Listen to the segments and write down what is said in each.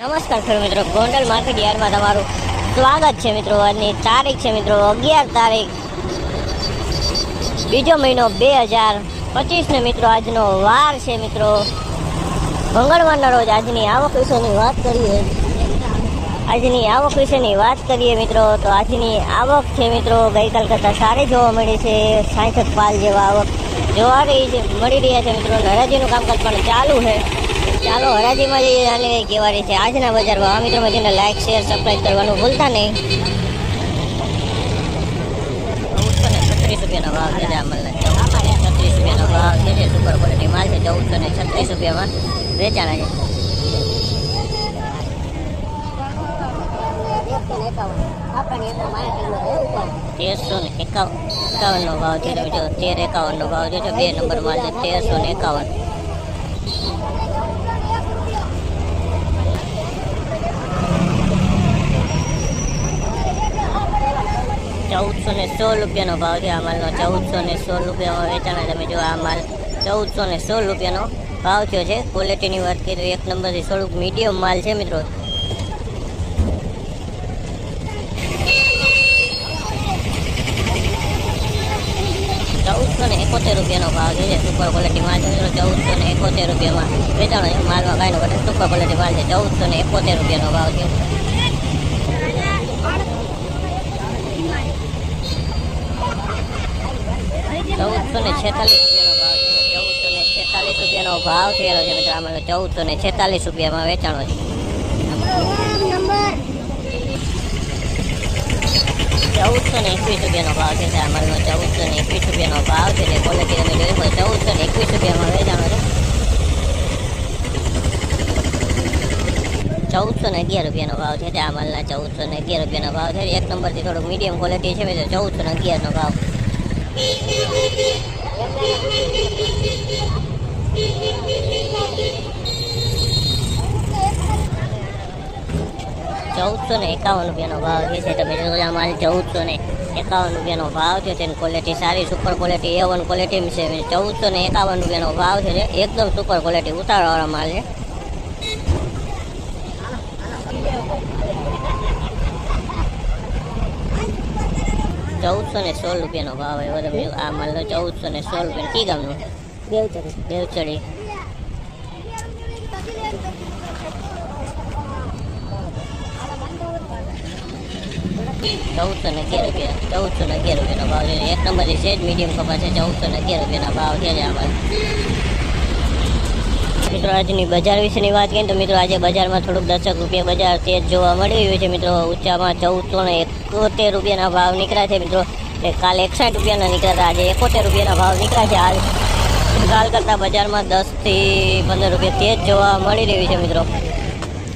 નમસ્કાર ખેડૂત મિત્રો, ગોંડલ માર્કેટ યાર્ડમાં તમારું સ્વાગત છે મિત્રો. આજની તારીખ છે મિત્રો અગિયાર તારીખ, બીજો મહિનો બે હજાર પચીસને મિત્રો આજનો વાર છે મિત્રો. મંગળવારના રોજ આજની આવક વિશેની વાત કરીએ. આજની આવક વિશેની વાત કરીએ મિત્રો. તો આજની આવક છે મિત્રો, ગઈકાલ કરતાં સારી જોવા મળી છે. સાઠ પાલ જેવા આવક જોવા રહી છે. મળી રહ્યા છે મિત્રો. નરાજીનું કામકાજ પણ ચાલુ છે. ચાલો, હરાજીમાં જઈએ લઈએ કેવા રીતે આજના બજારમાં આ મિત્રો મજીને લાઈક શેર સબસ્ક્રાઈબ કરવાનું ભૂલતા નહીં. છત્રીસ રૂપિયાનો ભાવ છે જામલના રૂપિયાનો ભાવ છે જે સુપર માલ છે. ચૌદસો ને છત્રીસ રૂપિયામાં વેચાણા છે. એકાવન એકાવનનો ભાવ છે. તેર એકાવનનો ભાવ છે બે નંબર માલ છે. તેરસો ને એકાવન. ચૌદસો ને સોળ રૂપિયાનો ભાવ છે આ માલનો. ચૌદસો ને સોળ રૂપિયામાં વેચાણ તમે જો આ માલ ચૌદસો ને સોળ રૂપિયાનો ભાવ થયો છે. ક્વોલિટીની વાત કરીએ તો એક નંબરથી થોડુંક મીડિયમ માલ છે મિત્રો. ચૌદસો ને એકોતેર રૂપિયાનો ભાવ છે. સુપર ક્વોલિટી માલ છે ચૌદસો ને એકોતેર રૂપિયામાં વેચાણ માલમાં કાંઈ નો ઘટે. સુપર ક્વોલિટી માલ છે. ચૌદસો ને એકોતેર રૂપિયાનો ભાવ છે. ચૌદસો ને છેતાલીસ રૂપિયાનો ભાવ થયેલો છે મિત્રો, આમાં છેતાલીસ રૂપિયામાં વેચાણો છે. ચૌદસો ને એકવીસ રૂપિયાનો ભાવ છે આમાંનો ચૌદસો ને એકવીસ રૂપિયાનો ભાવ છે જે ક્વોલિટી તમે જોઈ શકો ચૌદસો ને એકવીસ રૂપિયામાં વેચાણો છે. ચૌદસો ને અગિયાર રૂપિયાનો ભાવ છે આ માલના ચૌદસો ને અગિયાર રૂપિયાનો ભાવ છે. એક નંબરથી થોડુંક મીડિયમ ક્વોલિટી છે ચૌદસો ને અગિયારનો ભાવ. ચૌદસો ને એકાવન રૂપિયાનો ભાવ જે છે તમે જોજો આ માલ ચૌદસો ને એકાવન રૂપિયાનો ભાવ છે તેની ક્વોલિટી સારી super quality A one quality છે. ચૌદસો ને એકાવન રૂપિયાનો ભાવ છે એકદમ સુપર ક્વોલિટી ઉતારવાળો માલ છે. ચૌદસો ને સોળ રૂપિયાનો ભાવ આવ્યો તમે આ માલનો ચૌદસો ને સોળ રૂપિયા કી ગામનું? દેવચડી દેવચડી ચૌદસો ને અગિયાર રૂપિયા. ચૌદસો ને અગિયાર રૂપિયાનો ભાવ. છે એક નંબર છે જ મીડિયમ કપાસ છે. ચૌદસો ને અગિયાર રૂપિયાના ભાવ છે આ મિત્રો, આજની બજાર વિશેની વાત કરીએ તો મિત્રો, આજે બજારમાં થોડુંક દસક રૂપિયા બજાર તેજ જોવા મળી રહ્યું છે. મિત્રો, ઊંચામાં ચૌદસો ને એકોતેર રૂપિયાના ભાવ નીકળ્યા છે. મિત્રો કાલે એકસાઠ રૂપિયાના નીકળ્યા હતા. આજે એકોતેર રૂપિયાના ભાવ નીકળ્યા છે. હાલ કાલ કરતાં બજારમાં દસથી પંદર રૂપિયા તેજ જોવા મળી રહ્યું છે. મિત્રો,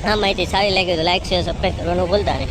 આ માહિતી સારી લાગી તો લાઈક, શેર, સબસ્ક્રાઈબ કરવાનું ભૂલતા નહીં.